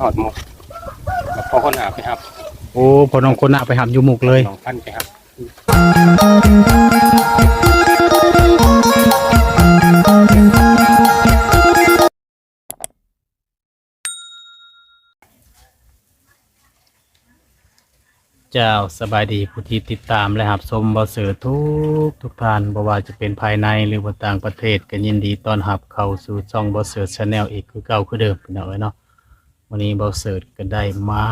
หอดหมกแล้วพอคนหาไปครับโอ้พอน้องคนน่ะไปหับอยู่หมุกเลยสองพันไปครับเจ้าสบายดีผู้ที่ติดตามและหับชมบอเสือทุกทุกท่านบ่ว่าจะเป็นภายในหรือว่าต่างประเทศก็ยินดีต้อนรับเข้าสู่ช่องบอเสือชาแนลอีกคือเก่าคือเดิมพี่น้องเอ้ยเนาะ วันนี้เบอเสือก็ได้มา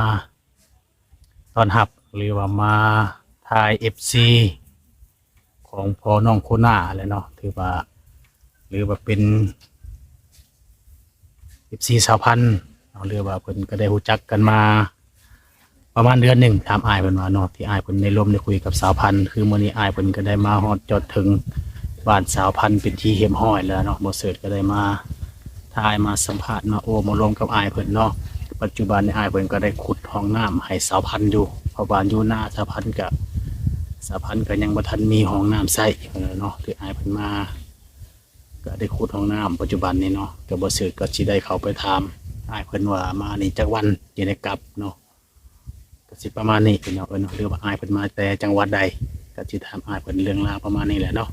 ตอนรับหรือว่ามาทาย FC ของพอน้องโคน่าเลยเนาะถือว่า หรือว่าเป็น FC สาวพันธุ์เนาะหรือว่าเพิ่นก็ได้รู้จักกันมา ประมาณเดือนหนึ่งถามอายเพิ่นว่าเนาะที่อายเพิ่นในร่มได้คุยกับสาวพันธ์คือมื้อนี้อายเพิ่นก็ได้มาฮอดจอดถึงบ้านสาวพันธ์เป็นที่เฮียมห้อยแล้วเนาะบ่เสิร์ชก็ได้มา ถ้ายมาสัมภาษณ์มาโอมาร่วมกับอายเพิ่นเนาะปัจจุบันนี้อายเพิ่นก็ได้ขุดห้องน้ำให้สาวพันธุ์อยู่เพราะว่าอยู่หน้าสาวพันธุ์ก็สาวพันธุ์ก็ยังบ่ทันมีห้องน้ำใช้เนาะที่อายเพิ่นมาก็ได้ขุดห้องน้ำปัจจุบันนี้เนาะก็บ่สิร์ชก็สิได้เข้าไปถามอายเพิ่นว่ามานี่จักวันสิได้กลับเนาะก็สิประมาณนี้เนาะเอิ้นเนาะหรือว่าอายเพิ่นมาแต่จังหวัดใดก็สิถามอายเพิ่นเรื่องราวประมาณนี้แหละเนาะ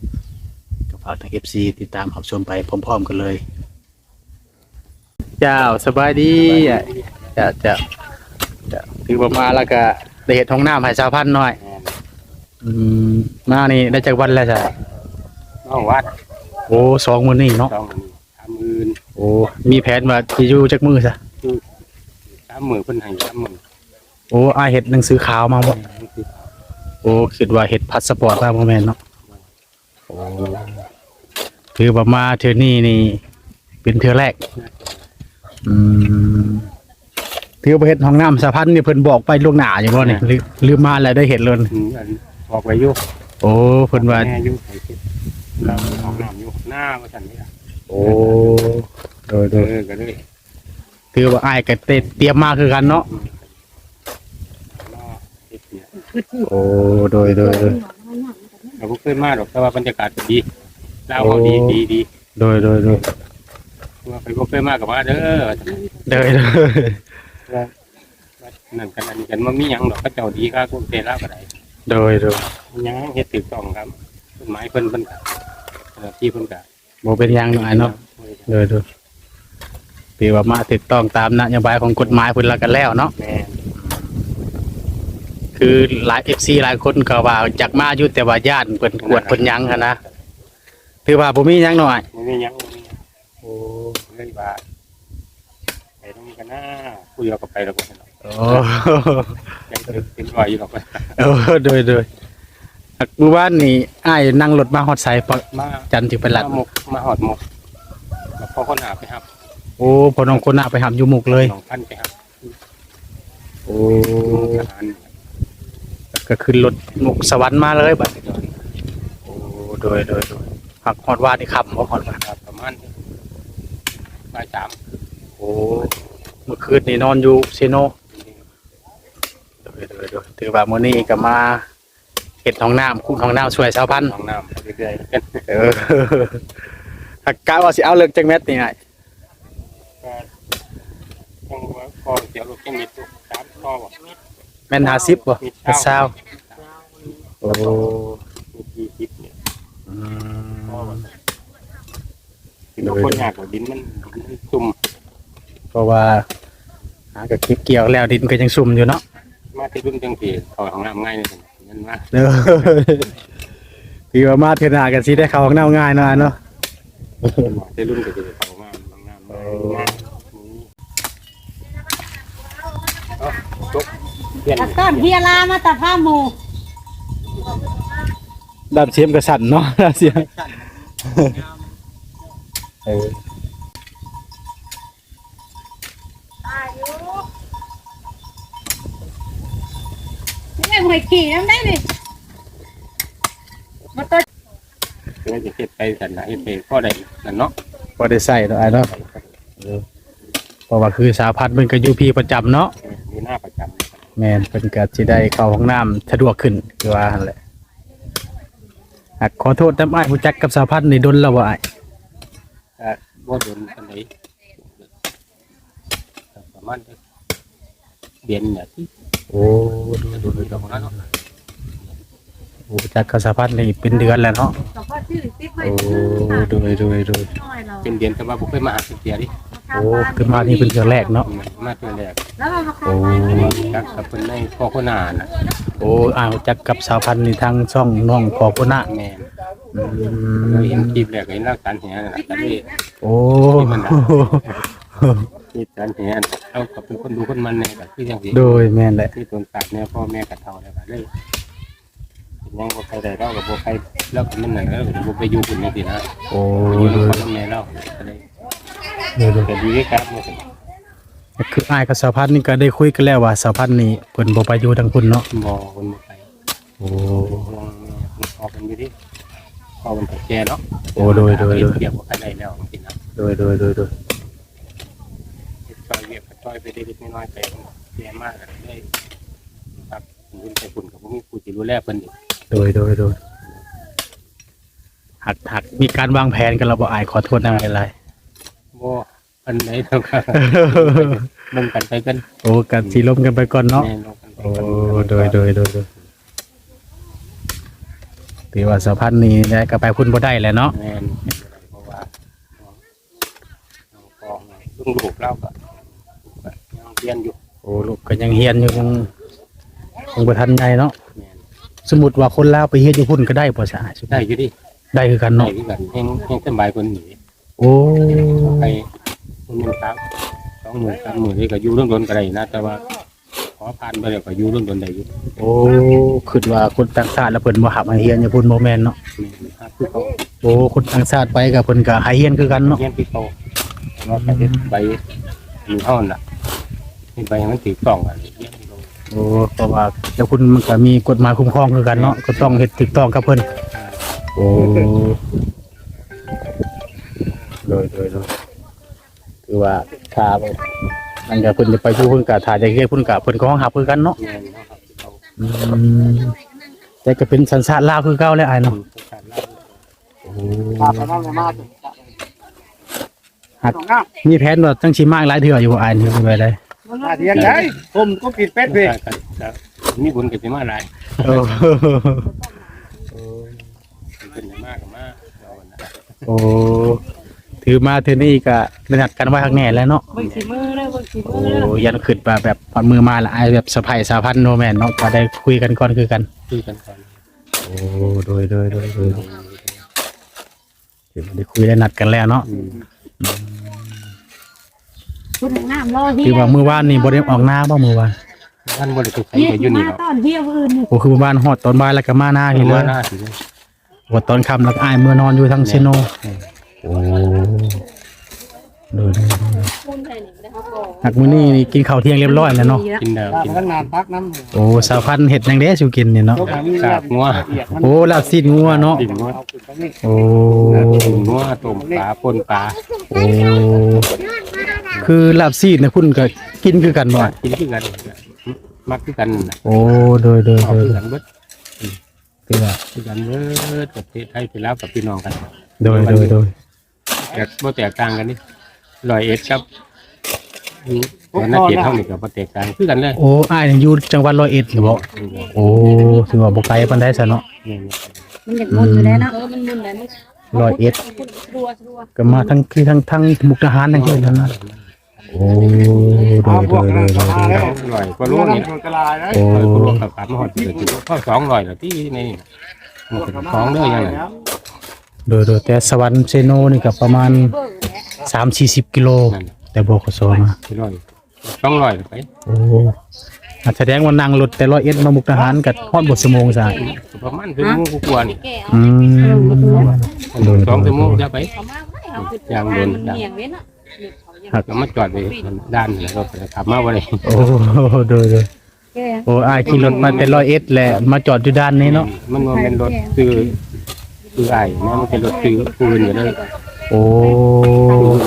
ก็ฝากทาง FC ติดตามรับชมไปพร้อม ๆ กันเลย เจ้าสบายดีอะจะจะจะถือว่ามาแล้วก็ได้เฮ็ดห้องน้ำให้ชาวพันธุ์หน่อยแม่นอืมมานี่ได้จักวันแล้วจ้ะน้องวัดโอ้สองมื้อนี้เนาะสองหมื่นสามหมื่นโอ้มีแผนว่าสิอยู่จักมื้อซะสามหมื่นเพิ่นให้สามหมื่นโอ้อายเฮ็ดหนังสือข่าวมาบ่โอ้คิดว่าเฮ็ดพาสปอร์ตมาบ่แม่นเนาะโอ้ถือว่ามาเทือนี้นี่เป็นเทือแรก อืมถือว่าเฮ็ดห้องน้ำสะพันนี่เพิ่นบอกไปล่วงหน้าอยู่บ่นี่หรือหรือมาแล้วได้เห็นเลยอืมอันออกไปอยู่โอ้เพิ่นว่าแม่อยู่ใส่คิดเราออกน้ำอยู่หน้าว่าซั่นนี่ล่ะโอ้โดยโดเอยอก็เลยถือว่าอ้ายก็เตเตรียมมาคือกันเนาะอืมรอเฮ็ดเนี่ยโอ้โดยโดยโดย เราบ่เคยมาหรอกแต่ว่าบรรยากาศก็ดีลาวเขาดีดีดีโดยโดยโดย ว่าไปบ่เคยมากับว่าเด้อว่าซั่นโดยโดยว่าว่านั่นกันอันนี้กันมันมีหยังดอกก็เจ้าดีค่ะกุเทลาวก็ได้โดยโดยมีหยังเฮ็ดถูกต้องครับต้นไม้เพิ่นเพิ่นก็เอ่อที่เพิ่นก็บ่เป็นหยังเนาะอ้ายเนาะโดยโดยถือว่ามาถูกต้องตามนโยบายของกฎหมายเพิ่นละกันแล้วเนาะแม่คือหลาย FC หลายคนก็ว่าอยากมาอยู่แต่ว่าญาติเพิ่นกวดเพิ่นหยังหันนะถือว่าบ่มีหยังน้อยบ่มีหยังบ่มีหยัง โอ้เลยว่าไปตรงนี้กันนะคุยเอากับไปแล้วก็เนาะโอ้ยังเป็นว่าอยู่ดอกไปโอ้โดยโดยอักมื้อวานนี่อ้ายนั่งรถมาฮอดไสปะมาจันทร์ถึงไปลัด มาหมกมาหอดหมกแล้วพอคนหาไปครับโอ้พอน้องคนน่ะไปหับอยู่หมุกเลย สองพันไปครับโอ้ทหารก็ขึ้นรถหมุกสวรรค์มาเลยบัดนี้โอ้โดยโดยโดยหักฮอดว่านี่ขับบ่ฮอดว่าครับประมาณ บ่ายสามโอ้เมื่อคืนนี่นอนอยู่เซโนโดยโดยโดยถือว่ามื้อนี้ก็มาเฮ็ดห้องน้ำคุ้มห้องน้ำช่วยชาวพันธุ์น้องน้ำเรื่อยๆกันเออถ้ากะว่าสิเอาเลิกจังแมตนี่ไงก็ต้องว่าพอเดี๋ยวลูกแค่มิดลูกสามข้อบ่แม่น50บ่มิดแม่นเช้า20โอ้มิดยี่สิบเนี่ยอืข้อม บ่คือเราคนยากกว่าดินมันดินมันซุ่มเพราะว่าหากับคลิปเกี่ยวแล้วดินก็ยังซุ่มอยู่เนาะมาที่รุ่นจังสีเขาของน้ำง่ายเลยนั่นว่าเออพี่ว่ามาเทอหนากันสิได้เข้าห้องน้ำง่ายหน่อยเนาะที่รุ่นก็จะเขามาบางน้ำง่ายเอาจบเปลี่ยนตะก้อนเฮียลามาตะผ้าหมูดับเสียมกระสันเนาะดับเสียม เออนี่หวยขี่น้ำได้ดิมาตัวเพื่อจะเฮ็ดไปสันนะเฮ็ดไปข้อใดนั่นเนาะพอได้ใส่เนาะไอ้เนาะเออเพราะว่าคือสาพันธ์มันก็อยู่พี่ประจำเนาะมีหน้าประจแม่นเพิ่นก็สิได้เข้าห้องน้ำสะดวกขึ้นคือว่าหั่นแหละอะขอโทษน้ำอ้ายผู้จักกับสาพันธ์นี่ดนแล้วบ่อ้ายำก็ บ่โดนปานใดประมาณเดือนเนี่ยที่โอ้ดูดูดูตรงนั้นเนาะโอ้จักกระสาพันธ์นี่เป็นเดือนแล้วเนาะก็พอชื่อติ๊บไว้โอ้ดูดูดูน้อยเราเป็นเดือนแต่ว่าผมเคยมาหาสิเตียดิโอ้ขึ้นมานี่เป็นเดือนแรกเนาะมาตัวแรกแล้วเรามาขายบ้านไม่ได้กินจักกับเป็นในพ่อคนนาน่ะโอ้อ้าวจักกับสาวพันธ์นี่ทางช่องน้องพ่อพุนะแม่ เราเห็นมคลิปแรกเห็นรักฐานแหนั่นแหละก็เลยโอ้นี่ฐานแหเอากับเป็นคนดูคนมันเนี่ยก็คืออย่างนี้โดยแม่นแหละที่ตนตัดเนี่ยพ่อแม่กับเท่าแล้วก็เลยยังบ่ใครได้เรากับบ่ใครแล้วก็มันนั่นแล้วก็บ่ไปอยู่คนนี้สินะโอ้ไปอยู่โดกับยพ่อแม่เราก็เลยโดยโดยแต่ดีครับมันก็คืออ้ายกับสาวพันธ์นี่ก็ได้คุยกันแล้วว่าสาวพันธ์นี่เพิ่นบ่ไปอยู่ทางพุ่นเนาะบ่คนบ่ไปโอ้ห่วงแม่คุณพ่อเป็นอยู่ดิ พ่อเป็นตาแก่เนาะโอ้โดยโดยโดยเปรียบกับใครได้แล้วจริงๆนะโดยโดยโดยโดยซอยเวียบซอยไปได้เล็กน้อยไปแย่มากเลยครับคุณไปคุณกับพวกนี้กูจะรู้แลเพิ่นอีกโดยโดยโดยหักหักมีการวางแผนกันเราบ่อายขอโทษนำอะไรบ่อันไหนเท่ากันลงกันไปกันโอ้กันสีลมกันไปก่อนเนาะแม่ลงกันไปโอ้กัน โดยโดยโดยโดย ถือว่าสาวพันธ์นี่ได้ก็ไปพุ่นบ่ได้แหล้วเนาะแม่นเพราะว่าน้องปองลุงลูกเราก็ยังเรียนอยู่โอ้ลูกก็ยังเฮียนอยู่ยังยังบ่ทันใหญ่เนาะแม่นสมมุติว่าคนลาวไปเฮียนอยู่พุ่นก็ได้บ่ซะได้อยู่ดิได้คือกันได้เนาะคือกันแห้งแห้งสบายคนหนีโอ้ไปมันเป็นครับสองหมื่นสามหมื่นนี่ก็อยู่เรื่องดนก็ได้นะแต่ว่าข อผ่านไปแล้วก็อยู่เรื่องดนได้อยู่โอ้คิดว่าคนต่างชาติแล้วเพิ่นบ่หับมาเฮียนอยู่พุ่นบ่แม่นเนาะแม่นครับคือเขาโอ้คนต่างชาติไปก็เพิ่นก็ให้เฮียนคือกันเนาะเรียนที่เขาเราไปเฮ็ดใบมีห้อนน่ะนี่ใบมันถือกล่องอะไรเรียนที่เขาโอ้เพราะว่าเจ้าคุณมันก็มีกฎหมายคุ้มครองคือกันเนาะก็ต้องเฮ็ดถูกต้องกับเพิ่นโอ้โดยโดยโดยคือว่าถ้า มันก็เพิ่นจะไปอยู่เพิ่นก็ถ้าจะเฮ็ดเพิ่นก็เพิ่นก็ห้องหับคือกันเนาะแม่นเนาะครับที่เขาอืมแต่ก็เป็นสัญชาติลาวคือเก่าแล้วอ้ายอืเนาะมการเล่าโอ้มาไปนั่งมาหักมีแผนว่าจังสิมากหลายเทื่ออยู่บ่อ้ายนี่ไปได้อาเทียนได้ผมก็ปิดเป็ดไปก็ก็มีบุญกับสิมาหลายโอ้เป็นได้มากกับมากเราอะนะโอ้ ถือมาเทื่อนี้ก็ระดับกันไว้ข้างแน่แล้วเนาะเบิ่งสีมือเลยเบิ่งสีมืโอ้อเลยยันขึ้นมาแบบพอดมือมาละไอายแบบสะพายสาพันโนแมนเนาะก็ได้คุยกันก่อนคือกัน คุยกันก่อนโอ้โดยโดยโดยโดยเดี๋ยวได้คุยได้นัดกันแล้วเนาะอืมคุณน้ำรอเฮียคือว่ามือวานนี่บ่ได้ออกหน้าบ่มือวานท่านบริสุทธิ์ใครเฮียก็อยู่มานี่หรอกตอนเฮียอื่นนี่โอ้คือมือวานฮอดตอนบ่ายแล้วก็มาหน้านี่เลว่ายหน้าสิว่าตอนค่ำแล้วก็อ้ายเมื่อนอนอยู่ทางเซโนโอ้โดย โดยโดยหักมื้อนี้นี่กินข้าวเที่ยงเรียบร้อยแล้วเนาะกินแล้วตากินพนักงานพักน้ำโอ้สาวพันธุ์เฮ็ดจังได๋สิกินนี่เนาะยกมีกราบงัวละเอียดมันโอ้ลาบซีดงัวเนาะติ่งงัวเอาขึ้นตรงนี้โอ้ติ่งงัวต้มปลาปนปลาโอ้คือลาบซีดนะคุณก็กินคือกันบ่กินคือกันมักคือกันน่ะโอ้โดยโดยเอาโดยคือกันเบิดคือว่าคือกันเบิดประเทศไทยไปแล้วกับพี่น้องกัน โดยโดยโดย แต่บ่แตกต่างกันนี่ร้อยเอ็ดครับวันนั้นเกียรติเท่านี้ก็บ่แตกต่างคือกันเลยโอ้อ้ายนี่อยู่จังหวัดร้อยเอ็ดหรือบ่โอ้ถือว่าบ่ไกลปานใดซะเนาะนี่มันอยากมุนอยู่แล้วเนาะเออมันมุนแล้วมันร้อยเอ็ดรัวรัวก็มาทั้งคือทั้งทั้งมุกดาหารทั้งเฮ็ดนั่นนะโอ้โดเอายพโดวกยโดนั้นยโดก็ยมาแล้วร้อยก็รู้นี่มันกระลายนะโอ้ร้อยก็รู้กับกับมาหอดเดือดอยู่ข้อสองร้อยแล้วที่นี่มันเป็นสองเด้อยังไง โดยโดยแต่สวรรค์เซโนนี่ก็ประมาณ3-40กิโลนั่นแต่บขสมาที่ร้อยสองร้อยไปโอ้อะแสดงว่านั่งรถแต่ร้อยเอ็ดมามุกดาหารก็ฮอดบ่ชั่วโมงซะประมาณชั่วโมงกว่านี่แก่อืมสองชั่วโมงจะไปเอามาไว้เอาขึ้นอย่างโดนเหี่ยงเว้นอะก็มาจอดไปด้านแล้วก็ขับมาว่าเลยโอ้โดยโดยแก่โอ้อายขี่รถมาแต่ร้อยเอ็ดแหละมาจอดอยู่ด้านนี้เนาะมันมันเป็นรถคือ คือไอ้แม่มันเป็นรถคือปืนอยู่เลยโอ้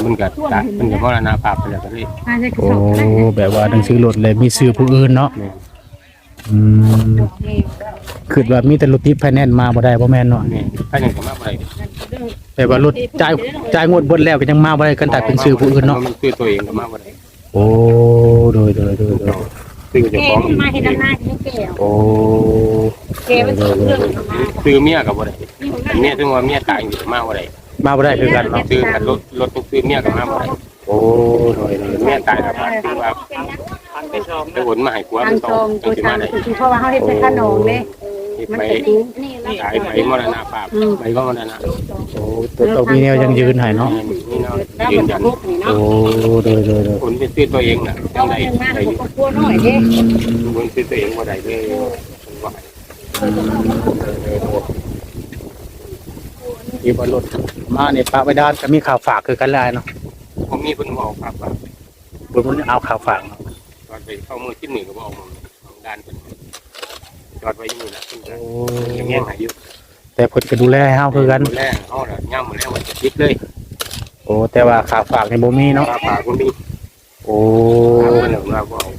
มันก็ตะมันก็มรณภาพไปแล้วก็เลยอาจจะกระโอ้สอบได้แบบว่าต้องซื้อรถเลยมีซื้อผู้อื่นเนาะแม่อืมคือว่ามีแต่รถติดไฟแนนซ์มาบ่ได้บ่แม่นเนาะแม่ถ้าอย่างก็มาบ่ได้แบบว่ารถจ่ายจ่ายงวดเบิดแล้วก็ยังมาบ่ได้กันแต่เป็นซื้อผู้อื่นเนาะมันคือตัวเองก็มาบ่ได้โอ้โดยโดยโดยโดยคืซื้อเจ้าแกของมันมาเห็นหน้าที่แกโอ้แกมันเรื่องมาซื้อเมียกับบ่ได้นี่ของอัน เมียถึงว่าเมียตายอยู่มาบ่ได้มาบ่ได้คือกันเนาะซื้อกันรถรถต้องซื้อเมียกับมาบ่ได้โอ้โดยโดยเมียตายแล้วมาคือว่าไปโอนมาให้ผัวทามังนตต้รองงจัตังวสิทามางได้คือเพราะว่าเขาเฮ็ดเป็นขนมเด้เฮ็ดมันไปจะดีนี่แหละขายไปมรณภาพไปก็มรณะโอ้ตัวตัวมีแนวยังยืนให้เนาะนี่เนาะแล้วยืมันนจะยันลุกนี่เนาะโอ้โดยโดยโดยคนไปซื้อตัวเองน่ะจัต้องงได๋เงินมาได้ผมก็กลัวหน่อยเด้คนซื้อตัวเองบ่ได้เลยว่า ที่บ่รถมาเนี่ยปะไว้ด้านก็มีข่าวฝากคือกันหลายเนาะผมมีเพิ่นบอกครับว่าบ่มันเอาข่าวฝากเนาะตอนไปเข้ามือที่หนึ่งก็บอกของด้านเพิ่นจอดไว้อยู่นี่นะเพิ่นก็โอ้ยังแง่หายอยู่แต่เพิ่นก็ดูแลให้เฮาคือกันแรกเฮาน่ะย่ำมื้อแรกว่าจะคิดเลยโอ้แต่ว่าข่าวฝากในบ่มีเนาะปลาปลาคนนี้โอ้ปลาเพิ่นเราบ่เอา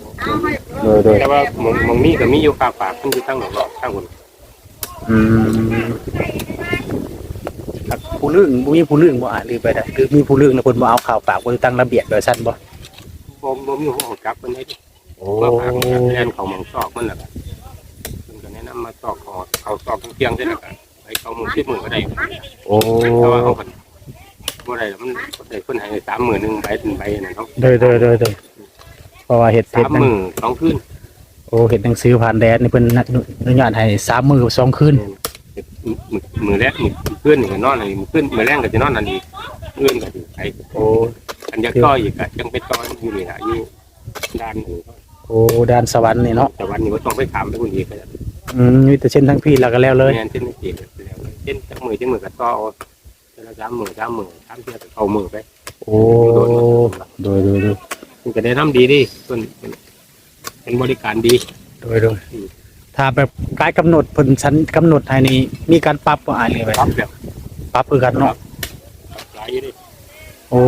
โดยโดยแต่ว่ามองมองมีก็มีอยู่ปลาปลาเพิ่นอยู่ทางหนองรอกทางคนอืมครับ ผู้เรื่องบ่มีผู้เรื่องบ่อ่านหรือไปได้หรือมีผู้เรื่องแล้วเพิ่นบ่เอาข่าวฝากบ่ได้ตั้งระเบียบโดยสั้นบ่บ่บ่มีหัวของจับเพิ่นให้โอ้ว่าปลามันก็แล่นเข้าหมองซอกมันน่ะก็เพิ่นก็แนะนำมาซอกเขาเขาซอกเที่ยงได้แล้วก็ไปเข้ามือที่มือก็ได้โอ้แต่ว่าเขาเพิ่นบ่ได้แล้วมันได้เพิ่นให้30,000นึงใบเป็นใบนั่นเนาะโดยโดยโดยโดยเพราะว่าเฮ็ดเฮ็ดหนัง30,000สองคืนโอ้เฮ็ดหนังสือผ่านแดนนี่เพิ่นอนุญาตให้3มื้อสองคืน มือมือแรกมือเพื่อนนี่ก็นอนอะไรมือเพื่อนมือแรกก็จะนอนนั่นอีกเพื่อนก็อยู่ไอ้โอ้อันยักต่ออีกก็ยังไปต่ออยู่นี่แหละอยู่ด้านหนึ่งโอ้ด้านสวรรค์นี่เนาะแต่วันนี้ก็ต้องไปถามไปคนอีกก็อืมมีแต่เช่นทั้งพี่แล้วก็แล้วเลยงานเช่นไม่เกี่ยวแล้วเช่นจักมือเช่นมือก็ต่อแต่ละสามมือสามมือสามเที่ยวก็เข้ามือไปโอ้โดยโดยโดยมันก็ได้ทำดีดิเพื่อนเป็นบริการดีโดยโดย ถ้าแบบกายกำหนดเพิ่นชั้นกำหนดให้นี่มีการปรับบ่อ่านเลยไปครับแล้วปรับคือกันเนาะหลายอยู่ดิโอ้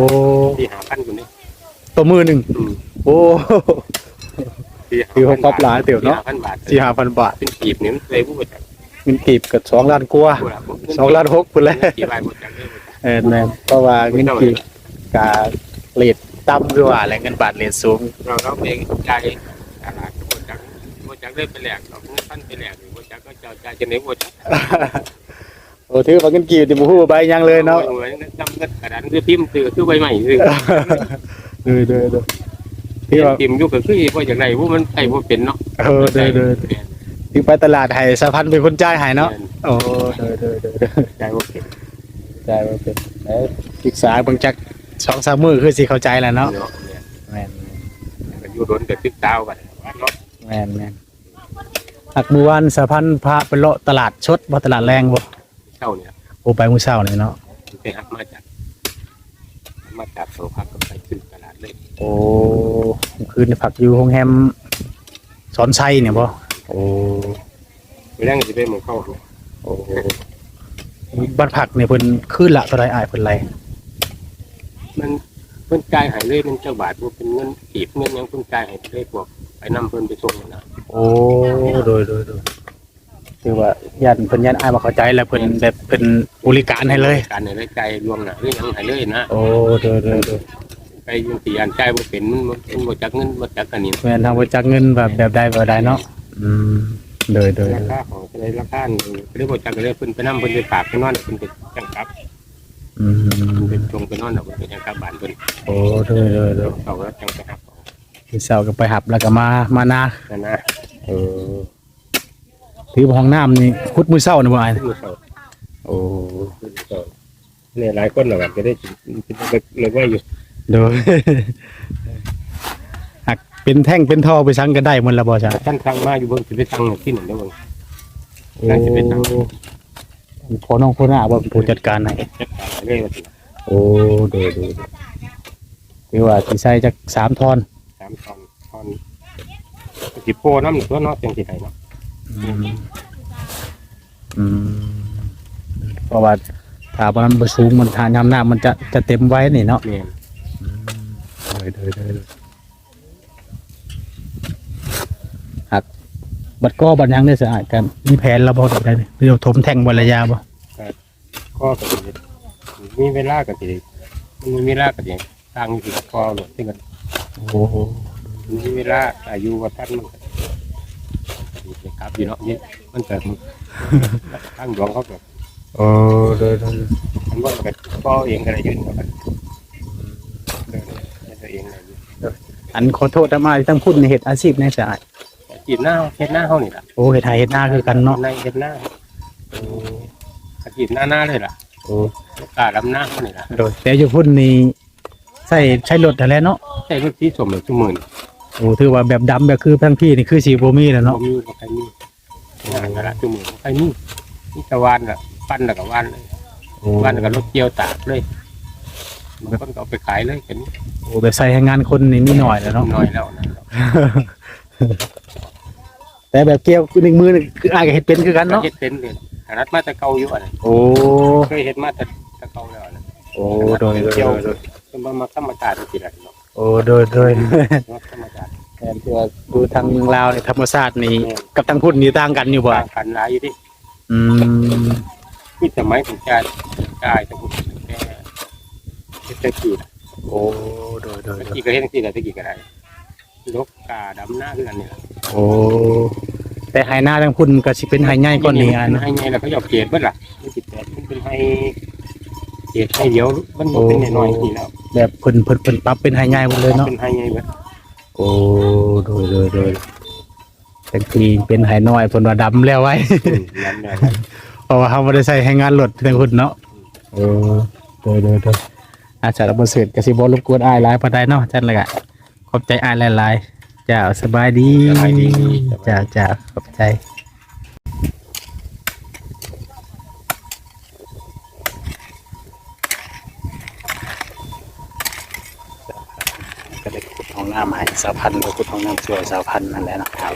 ที่หาพันคนนี้ตัวมือหนึ่งอืมโอ้ที่คือเขาปรับหลายเตี๋ยวเนาะพันบาทสี่ห้าพันบาทเป็นกีบนี่มันเลยผู้บริจาคเงินกีบกับสองล้านกว่าสองล้านหกพุ่นแหล้วกี่ใบบริจาคเลยเออแม่นเพราะว่าเงินกีบกาเรทต่ำด้วยว่าแหละเงินบาทเรทสูงเราเราเองใจตลาด บริจาคบริจาคได้ไปแหลกเราเงินพันไปแหลกบริจาคก็เจ้าใจจะไหนบริจาคโอ้ถือว่าเงินกีบที่บ่ฮู้ใบยังเลยเนาะเหมือนจำเงินกระดานคือพิมพ์คือคือใบใหม่คือเออเด้อเด้อพิมพ์พิมพ์อยู่ก็คือว่าอย่างไรว่ามันใส่ว่าเป็นเนาะเออเด้อเด้อถึงไปตลาดให้สะพันเป็นคนจ่ายให้เนาะโอ้เด้อเด้อเด้อเด้อใจว่าเป็นจ่ายบ่เป็นเอ้ยศึกษาเบิ่งจักสองสามมื้อคือสิเข้าใจแหล้วเนาะเนาะแม่นอยู่โดนแต่ตึกดาวกันเนาะแม่นแม่น หักมื้อวานสะพันพาไปเลาะตลาดชดบ่ตลาดแรงบ่เช่าเนี่ยโอ้ไปมื้อเช้านี่เนาะไปหักมาจากมาจากโซพักก็ไปขึ้นตลาดเลยโอ้คืนนี้พักอยู่โรงแรมสอนชัยเนี่ยบ่โอ้แรงจะไปเหมือนเข้าโอ้บ้านพักเนี่ยเพิ่นคืนละเท่าไหร่อ้ายเพิ่นไรมันเพิ่นจ่ายหายเลยมันเจ้าบาทว่าเป็นเงินกีบเงินยังเพิ่นจ่ายหายเลยพวกไปนำเพิ่นไปส่งนะโอ้โดยโดยโดยคือว่ายันเพิ่นยันอ้ายบ่เข้าใจแล้วเพิ่นแบบเพิ่นบริการให้เลย การในใจรวมน่ะหรือยังหายเลยนะโอ้โดยโดยโดยไปยังสี่อันใจบ่เป็นมันมันบ่จักเงินบ่จักอันนี้แม่นทางบ่จักเงินแบบแบบใดแบบใดเนาะอืมโดยโดยราคาของอะไรราคานี่เรียกบ่จักเลยเพิ่นไปนำเพิ่นไปฝากไปนอนเพิ่นไปจังกลับอืม เพิ่นไปลงไปนอนแล้วเพิ่นไปจังกลับบ้านเพิ่นโอ้โดยโดยโดยเขาก็จังไปหับคือเช้าก็ไปหับแล้วก็มามานานั่นนะเออถือว่าห้องน้ำนี่คุดมื้อเช้านี่บ่อ้ายขึ้นเขาโอ้ขึ้นเขาเนี่ยหลายคนเหล่ากันก็ได้กินเลยว่าอยู่โดยหักเป็นแท่งเป็นท่อไปซังก็ได้หมันละบ่จ้ะท่านสั่งมาอยู่เบิ่งสิไปสั่งที่นั่นเด้อเบิ่งน่าจะเป็นทาง พอน้องคนหน้าว่าเป็นผู้จัดการให้จัดการเลยว่าสิโอ้โดยโดยโดยคือว่าสิใส่จักสามทอนสามตอนตอนสิโพน้ำตัวเนาะจังสิได้เนาะอืมอืมเพราะว่าถ้าบ่มันบ่สูงมันทานยามน้ำมันจะจะเต็มไว้นี่เนาะแม่นโดยโดยโดยโดยหัก บัดก็บัดยังได้สะอาดกันมีแผนแล้วบ่ได้หรือว่าถมแทงบรรยาบ่ก็ก็สิได้มีเวลาก็สิได้มันมีเวลาก็สิสร้างอยู่ที่ก็หลดที่กันโอ้โหมีเวลาอายุว่าท่านมันขับอยู่เนาะนี่มันเกิดมึงข้างดวงเขาแบบโอ้โดยโดยมันว่าแบบก็เองกันอะไรยืนกันเดินเองได้อันขอโทษนะมาที่ทั้งพูดในเหตุอาชีพในสาย จีบหน้าเฮ็ดหน้าเขานี่ล่ะโอ้เฮ็ดไทยเฮ็ดหน้าคือกันเนาะในเฮ็ดหน้าจีบหน้าหน้าเลยล่ะโอ้กล้าดำหน้าเขานี่ล่ะโดยแต่อยู่พุ่นนี่ใส่ใช้รถนั่นแหละเนาะใช่รถที่สมเลยชั่วโมงโอ้ถือว่าแบบดำแบบคือทั้งพี่นี่คือสีบ่มีแล้วเนาะเนาะมีบ่ใครมีงานกันละชั่วโมงบ่ใครมีนี่ตะวันล่ะปั้นแล้วก็วันเลยโอ้วันแล้วก็รถเกี่ยวตากเลยบางคนก็เอาไปขายเลยกันโอ้แบบใส่ให้งานคนนี่มีหน่อยแล้วเนาะน้อยแล้วนะ แต่แบบเกี่ยวหนึ่งมือนี่คืออายก็เฮ็ดเป็นคือกันก็เนาะเฮ็ดเป็นเลยขนาดมาแต่เก่าอยู่อันนั้นโอ้เคยเฮ็ดมาแต่แต่เก่าแล้วอันนั้นโอ้โดยโดยโดยโดยจนมามาธรรมชาติสิล่ะเนาะโอ้โดยโดยมาธรรมชาติแต่ตัวดูทางลาวนี่ธรรมชาตินี่กับทางพุ่นนี่ต่างกันอยู่บ่ต่างกันหลายอยู่ดิอืมมีสมัยถึงจะกายแต่บุญแค่เจ็ดกี่โอ้โดยโดยโดยกี่ก็เห็นกี่แต่กี่ก็ได้ ลกกาดำหน้าคือกันนี่แหละโอ้แต่ไหหน้าทางพุ่นก็สิเป็นไหใหญ่กว่านี้อันให้ไงแล้วเขาหยอกเกศเบิดล่ะไม่ติดแต่มันเป็นให้เกศให้เดียวมันเป็นน้อยๆนี่แล้วแบบเพิ่นเพิ่นเพิ่นปรับเป็นไหใหญ่หมดเลยเนาะ เป็นให้ไงเบิดโอ้โดยโดยโดยแต่ทีเป็นไหน้อยเพิ่นว่าดำแล้วไว้นั่นแหละเพราะว่าเขาบ่ได้ใส่ให้งานรถทางพุ่นเนาะโอ้โดยโดยโดยอาจารย์บ่เสร็จก็สิบ่รบกวนอ้ายหลายปานใดเนาะจันเลยก็ ขอบใจอ้ายหลายๆจ้าสบายดีสบายดีจ้าจ้าขอบใจก็ได้ขุดห้องน้ำให้สาวพันธุ์ก็ขุดห้องน้ำช่วยสาวพันธุ์นั่นแหละนะครับ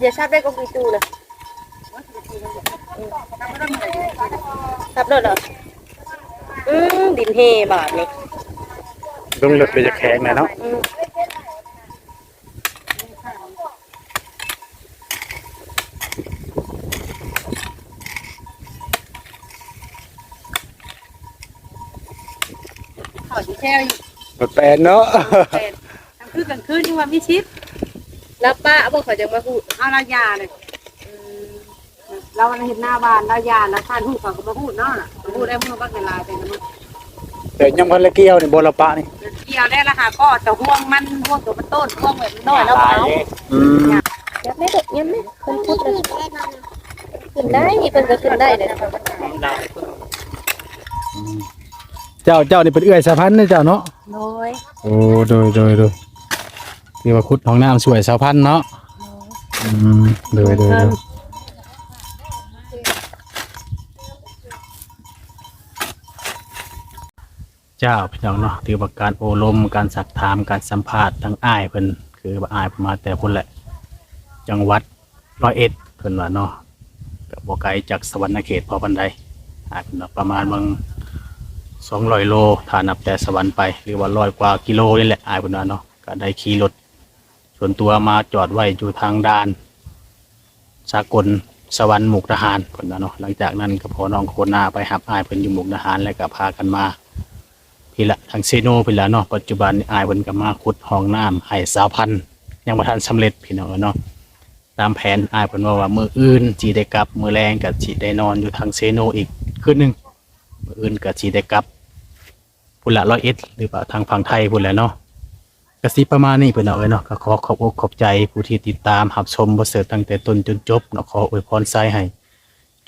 จับอย่าชับได้ก็คือตูนะชับเลยเหรออืมดินเฮบาทนี่ลงรถไปจะแข็งนะเนาะอืมขอที่แช่อยู่รถแปลนเนาะ เป็นกลางคืนกลางคืนนี่ว่ามีชิป แล้วป้าบอกเขาจะมาพูดเอาลายาเลยอืมเราเห็นหน้าบ้านเรายาแล้วท่านพูดเขาก็มาพูดเนาะมาพูดได้พูดบ้างในลายเป็นนะมึงแต่ยังพันละเกี้ยวนี่บละปะนี่เกี่ยวได้ละค่ะก็แต่ห่วงมันห่วงตัวมันต้นห่วงแบบน้อยแล้วเอาอืมยับไม่เด็กยับไม่คนพูดเลยขึ้นได้นี่เป็นก็ขึ้นได้เลยเจ้าเจ้านี่เป็นเอื้อยสาวพันธุ์นะเจ้าเนาะโดยโอ้โดยโดยโดย นี่ว่าขุดห้องน้ำสวยสาวพันธุ์เนาะอืมโดยโดยโดยเจ้าพี่น้องเนาะถือว่าการโอลมการสักถามการสัมภาษณ์ทั้งอ้ายเพิ่นคือว่าอ้ายเพิ่นมาแต่พุ่นแหละ จังหวัดร้อยเอ็ดเพิ่นว่าเนาะก็บ่ไกลจากสวรรณเขตพอปานใดอาจเนาะประมาณเบางสองร้อยโลถ้านับแต่สวรรค์ไปหรือว่าร้อยกว่ากิโลนี่แหละอายเพิ่นว่าเนาะก็ได้ขี่รถ ส่วนตัวมาจอดไว้อยู่ทางด่าน สากลสวรรค์มุกดาหารเพิ่นว่าเนาะหลังจากนั้นก็พอน้องโคนาไปหับอายเพิ่นอยู่มุกดาหารแล้วก็พากันมาพี่ละทางเซโนพี่ละเนาะปัจจุบันนี้อายเพิ่นก็มาขุดห้องน้ำให้สาวพันยังบ่ทันสำเร็จพี่น้องเนาะตามแผนอายเพิ่นว่าว่ามื้ออื่นสิได้กลับมื้อแรงก็สิได้นอนอยู่ทางเซโนอีกคืนหนึงมื้ออื่นก็สิได้กลับพุ่นละร้อยเอ็ดหรือว่าทางฝั่งไทยพุ่นแหละเนาะ กระซิบประมาณนี้เพิ่นเอาไว้เนาะก็ขอขอบอกขอบใจผู้ที่ติดตามหับชมบ่เสิร์ตั้งแต่ต้นจนจบเนาะขออวยพรไซให้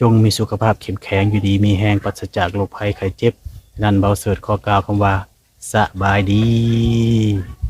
จงมีสุขภาพเข้มแข็งอยู่ดีมีแรงปราศจากโรคภัยไข้เจ็บ นั่นเบาเสิร์ตขอกล่าวคำว่าสบายดี